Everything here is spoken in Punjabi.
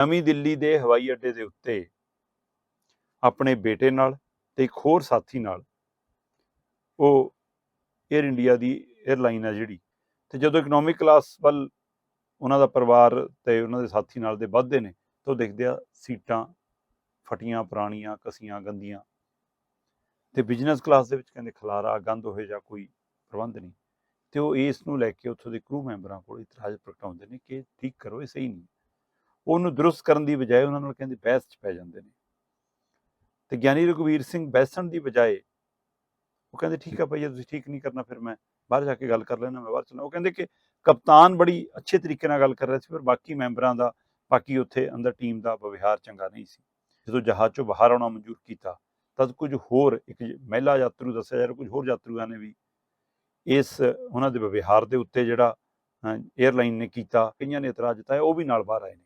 ਨਵੀਂ ਦਿੱਲੀ ਦੇ ਹਵਾਈ ਅੱਡੇ ਦੇ ਉੱਤੇ ਆਪਣੇ ਬੇਟੇ ਨਾਲ ਤੇ ਇੱਕ ਹੋਰ ਸਾਥੀ ਨਾਲ ਉਹ 에ਅਰ ਇੰਡੀਆ ਦੀ 에ਅਰਲਾਈਨ ਆ ਜਿਹੜੀ ਤੇ ਜਦੋਂ ਇਕਨੋਮਿਕ ਕਲਾਸ ਵੱਲ ਉਹਨਾਂ ਦਾ ਪਰਿਵਾਰ ਤੇ ਉਹਨਾਂ ਦੇ ਸਾਥੀ ਨਾਲ ਦੇ ਵੱਧਦੇ ਨੇ ਤਾਂ ਉਹ ਦੇਖਦੇ ਆ ਸੀਟਾਂ ਫਟੀਆਂ, ਪੁਰਾਣੀਆਂ, ਕਸੀਆਂ, ਗੰਦੀਆਂ ਤੇ ਬਿਜ਼ਨਸ ਕਲਾਸ ਦੇ ਵਿੱਚ ਕਹਿੰਦੇ ਖਲਾਰਾ, ਗੰਦ ਹੋਏ ਜਾਂ ਕੋਈ ਪ੍ਰਬੰਧ ਨਹੀਂ ਤੇ ਉਹ ਇਸ ਨੂੰ ਲੈ ਕੇ ਉੱਥੋਂ ਦੇ ਕਰੂ ਮੈਂਬਰਾਂ ਕੋਲ ਇਤਰਾਜ਼ ਪ੍ਰਗਟਾਉਂਦੇ ਨੇ ਕਿ ਠੀਕ ਕਰੋ, ਇਹ ਸਹੀ ਨਹੀਂ। ਉਹਨੂੰ ਦਰੁਸਤ ਕਰਨ ਦੀ ਬਜਾਏ ਉਹਨਾਂ ਨਾਲ ਕਹਿੰਦੇ ਬਹਿਸ 'ਚ ਪੈ ਜਾਂਦੇ ਨੇ। ਤੇ ਗਿਆਨੀ ਰਘੁਵੀਰ ਸਿੰਘ ਬਹਿਸਣ ਦੀ ਬਜਾਏ ਉਹ ਕਹਿੰਦੇ, ਠੀਕ ਆ ਭਾਈ ਜੇ ਤੁਸੀਂ ਠੀਕ ਨਹੀਂ ਕਰਨਾ, ਫਿਰ ਮੈਂ ਬਾਹਰ ਜਾ ਕੇ ਗੱਲ ਕਰ ਲੈਣਾ ਮੈਂ ਬਾਹਰ ਚਲਾ ਉਹ ਕਹਿੰਦੇ ਕਿ ਕਪਤਾਨ ਬੜੀ ਅੱਛੇ ਤਰੀਕੇ ਨਾਲ ਗੱਲ ਕਰ ਰਿਹਾ ਸੀ, ਪਰ ਬਾਕੀ ਮੈਂਬਰਾਂ ਦਾ, ਬਾਕੀ ਉੱਥੇ ਅੰਦਰ ਟੀਮ ਦਾ ਵਿਵਹਾਰ ਚੰਗਾ ਨਹੀਂ ਸੀ। ਜਦੋਂ ਜਹਾਜ਼ ਚੋਂ ਬਾਹਰ ਆਉਣਾ ਮਨਜ਼ੂਰ ਕੀਤਾ ਤਦ ਕੁਝ ਹੋਰ, ਇੱਕ ਮਹਿਲਾ ਯਾਤਰੂ ਦੱਸਿਆ ਜਾ ਰਿਹਾ, ਕੁਝ ਹੋਰ ਯਾਤਰੂਆਂ ਨੇ ਵੀ ਇਸ, ਉਹਨਾਂ ਦੇ ਵਿਵਹਾਰ ਦੇ ਉੱਤੇ ਜਿਹੜਾ ਏਅਰਲਾਈਨ ਨੇ ਕੀਤਾ, ਕਈਆਂ ਨੇ ਇਤਰਾਜ਼ ਜਤਾਇਆ ਉਹ ਵੀ ਨਾਲ ਬਾਹਰ ਆਏ ਨੇ।